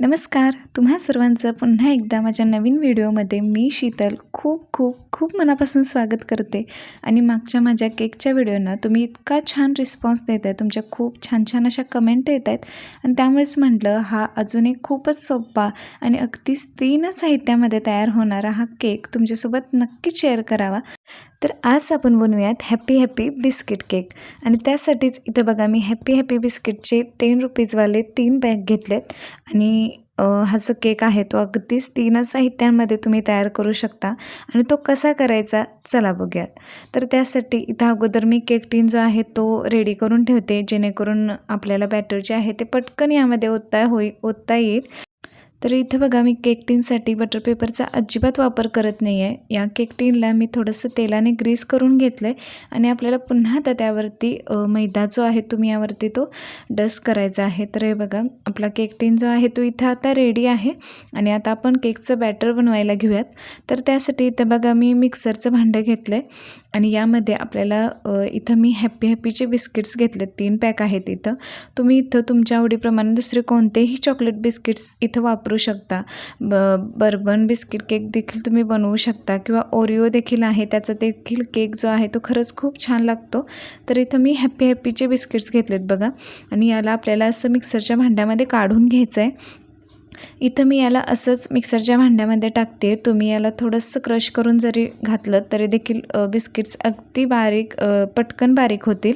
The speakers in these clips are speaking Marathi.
नमस्कार. तुम्हा सर्वांचं पुन्हा एकदा माझ्या नवीन व्हिडिओमध्ये मी शीतल. खूप खूप खूप मनापासून स्वागत करते. आणि मागच्या माझ्या केकच्या व्हिडिओना तुम्ही इतका छान रिस्पॉन्स देत आहे तुमच्या खूप छान छान अशा कमेंट येत आहेत आणि त्यामुळेच म्हटलं हा अजून एक खूपच सोपा आणि अगदीच तीन साहित्यामध्ये तयार होणारा हा केक तुमच्यासोबत नक्कीच शेअर करावा. तर आज आपण बनवूयात हॅपी हॅपी बिस्किट केक आणि त्यासाठीच इथं बघा मी हॅपी हॅपी बिस्किटचे टेन रुपीजवाले तीन बॅग घेतलेत. आणि हा जो केक आहे तो अगदीच तीनच साहित्यांमध्ये तुम्ही तयार करू शकता आणि तो कसा करायचा चला बघूयात. तर त्यासाठी इथं अगोदर मी केक टीन जो आहे तो रेडी करून ठेवते जेणेकरून आपल्याला बॅटर जे आहे ते पटकन यामध्ये ओतता होईल ओतता येईल. तर इथं बघा मी केक टीनसाठी बटर पेपरचा अजिबात वापर करत नाही आहे या केक टीनला मी थोडंसं तेलाने ग्रीस करून घेतलं आहे आणि आपल्याला पुन्हा आता त्यावरती मैदा जो आहे तुम्ही यावरती तो डस्ट करायचा आहे. तर हे बघा आपला केक टीन जो आहे तो इथं आता रेडी आहे आणि आता आपण केकचं बॅटर बनवायला घेऊयात. तर त्यासाठी इथं बघा मी मिक्सरचं भांडं घेतलं आहे आणि यामध्ये आपल्याला इथं मी हॅप्पी हॅप्पीचे बिस्किट्स घेतले तीन पॅक आहेत इथं. तुम्ही इथं तुमच्या आवडीप्रमाणे दुसरे कोणतेही चॉकलेट बिस्किट्स इथं वापर शकता. ब बर्बन बिस्किट केक देखील तुम्ही बनवू शकता किंवा ओरिओ देखील आहे त्याचा देखील केक जो आहे तो खरंच खूप छान लागतो. तर इथं मी हॅप्पी हॅप्पीचे बिस्किट्स घेतलेत बघा. आणि याला आपल्याला असं मिक्सरच्या भांड्यामध्ये काढून घ्यायचं आहे इथं मी याला असंच मिक्सरच्या भांड्यामध्ये टाकते. तुम्ही याला थोडंसं क्रश करून जरी घातलं तरी देखील बिस्किट्स अगदी बारीक पटकन बारीक होतील.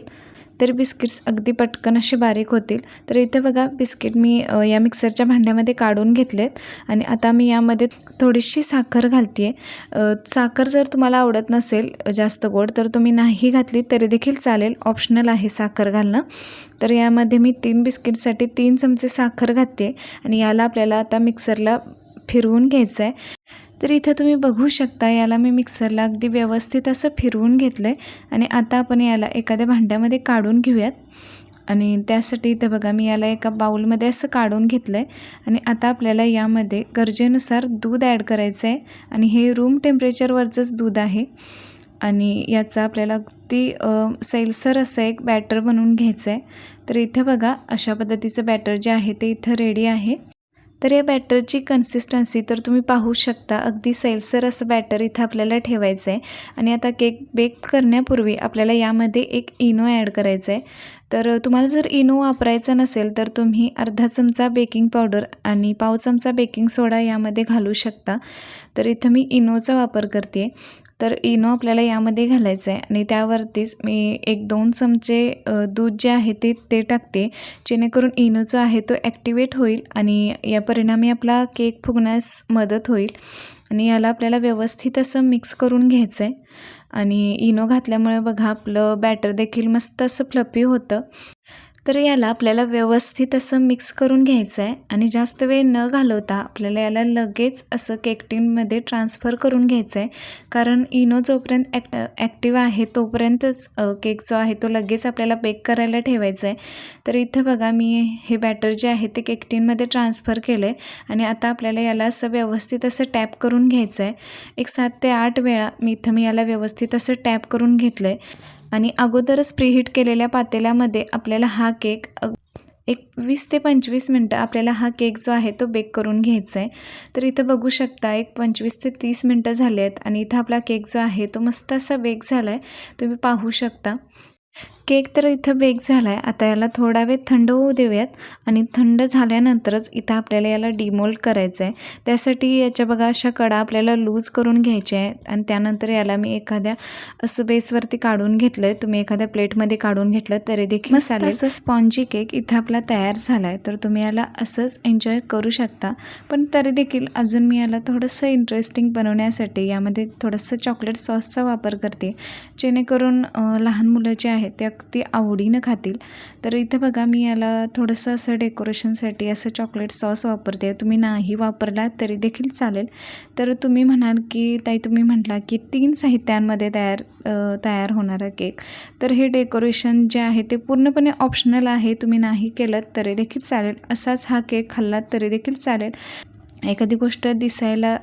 तर बिस्किट्स अगदी पटकन असे बारीक होतील तर इथे बघा बिस्किट मी या मिक्सरच्या भांड्यामध्ये काढून घेतलेत. आणि आता मी यामध्ये थोडीशी साखर घालते आहे साखर जर तुम्हाला आवडत नसेल जास्त गोड तर तुम्ही नाही घातली तरी देखील चालेल. ऑप्शनल आहे साखर घालणं. तर यामध्ये मी तीन बिस्किटसाठी तीन चमचे साखर घालते आणि याला आपल्याला आता मिक्सरला फिरवून घ्यायचं आहे तर इथं तुम्ही बघू शकता याला मी मिक्सरला अगदी व्यवस्थित असं फिरवून घेतलं आहे आणि आता आपण याला एखाद्या भांड्यामध्ये काढून घेऊयात. आणि त्यासाठी इथं बघा मी याला एका बाऊलमध्ये असं काढून घेतलं आहे आणि आता आपल्याला यामध्ये गरजेनुसार दूध ॲड करायचं आहे आणि हे रूम टेम्परेचरवरचंच दूध आहे. आणि याचा आपल्याला अगदी सैलसर असं एक बॅटर बनवून घ्यायचं आहे तर इथं बघा अशा पद्धतीचं बॅटर जे आहे ते इथं रेडी आहे. तर या बॅटरची कन्सिस्टन्सी तर तुम्ही पाहू शकता. अगदी सैलसर असं बॅटर इथं आपल्याला ठेवायचं आहे आणि आता केक बेक करण्यापूर्वी आपल्याला यामध्ये एक इनो ॲड करायचं आहे तर तुम्हाला जर इनो वापरायचा नसेल तर तुम्ही अर्धा चमचा बेकिंग पावडर आणि पाव चमचा बेकिंग सोडा यामध्ये घालू शकता. तर इथं मी इनोचा वापर करते तर इनो आपल्याला यामध्ये घालायचं आहे आणि त्यावरतीच मी एक दोन चमचे दूध जे आहे ते ते टाकते. जेणेकरून इनो जो आहे तो ॲक्टिवेट होईल आणि या परिणामी आपला केक फुगण्यास मदत होईल. आणि याला आपल्याला व्यवस्थित असं मिक्स करून घ्यायचं आहे आणि इनो घातल्यामुळे बघा आपलं बॅटर देखील मस्त असं फ्लपी होतं. तर याला आपल्याला व्यवस्थित असं मिक्स करून घ्यायचं आहे आणि जास्त वेळ न घालवता आपल्याला याला लगेच असं केक टीनमध्ये ट्रान्सफर करून घ्यायचं आहे कारण इनो जोपर्यंत ॲक्ट ॲक्टिव्ह आहे तोपर्यंतच केक जो आहे तो लगेच आपल्याला बेक करायला ठेवायचा आहे तर इथं बघा मी हे बॅटर जे आहे ते केक टीनमध्ये ट्रान्सफर केलं आहे आणि आता आपल्याला याला असं व्यवस्थित असं टॅप करून घ्यायचं आहे एक सात ते आठ वेळा मी इथं मी याला व्यवस्थित असं टॅप करून घेतलं आहे आणि अगोदरच प्रीहीट केलेल्या पातेल्यामध्ये आपल्याला हा केक एक वीस ते पंचवीस मिनटं आपल्याला हा केक जो आहे तो बेक करून घ्यायचा आहे तर इथं बघू शकता एक पंचवीस ते तीस मिनटं झाले आहेत आणि इथं आपला केक जो आहे तो मस्त असा बेक झाला आहे तुम्ही पाहू शकता. केक तर इथं बेक झाला आहे आता याला थोडा वेळ थंड होऊ देऊयात. आणि थंड झाल्यानंतरच इथं आपल्याला याला डिमोल्ड करायचं आहे त्यासाठी याच्या बघा अशा कडा आपल्याला लूज करून घ्यायच्या आहेत. आणि त्यानंतर याला मी एखाद्या असं बेसवरती काढून घेतलं आहे तुम्ही एखाद्या प्लेटमध्ये काढून घेतलं तरी देखील चालेल. असं स्पॉन्जी केक इथं आपला तयार झाला आहे तर तुम्ही याला असंच एन्जॉय करू शकता. पण तरी देखील अजून मी याला थोडंसं इंटरेस्टिंग बनवण्यासाठी यामध्ये थोडंसं चॉकलेट सॉसचा वापर करते. जेणेकरून लहान मुलं जे आहेत ते अगदी आवडीनं खातील. तर इथं बघा मी याला थोडंसं असं डेकोरेशनसाठी असं चॉकलेट सॉस वापरते. तुम्ही नाही वापरला तरी देखील चालेल. तर तुम्ही म्हणाल की ताई तुम्ही म्हटला की तीन साहित्यांमध्ये तयार तयार होणारा केक. तर हे डेकोरेशन जे आहे ते पूर्णपणे ऑप्शनल आहे. तुम्ही नाही केलं तरी देखील चालेल. असाच हा केक खाल्लात तरी देखील चालेल. एखादी गोष्ट दिसायला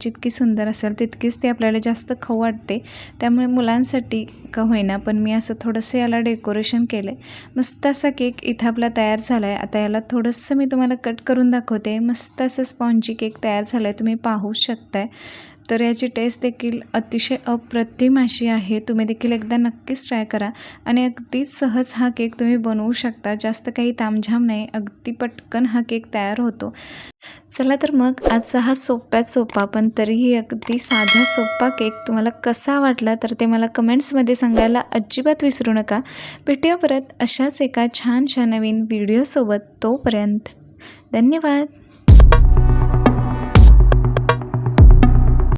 जितकी सुंदर असेल तितकीच ती आपल्याला जास्त खाऊ वाटते. त्यामुळे मुलांसाठी का होईना पण मी असं थोडंसं याला डेकोरेशन केलं आहे मस्त असा केक इथं आपला तयार झाला आहे आता याला थोडंसं मी तुम्हाला कट करून दाखवते. मस्त असं स्पॉन्जी केक तयार झाला आहे तुम्ही पाहू शकताय. तर याची टेस्ट देखील अतिशय अप्रतिम अशी आहे. तुम्ही देखील एकदा नक्कीच ट्राय करा. आणि अगदी सहज हा केक तुम्ही बनवू शकता. जास्त काही तामझाम नाही. अगदी पटकन हा केक तयार होतो. चला तर मग आजचा हा सोप्यात सोपा पण तरीही अगदी साधा सोपा केक तुम्हाला कसा वाटला तर ते मला कमेंट्समध्ये सांगायला अजिबात विसरू नका. भेटूया परत अशाच एका छानशा नवीन व्हिडिओसोबत तोपर्यंत. धन्यवाद!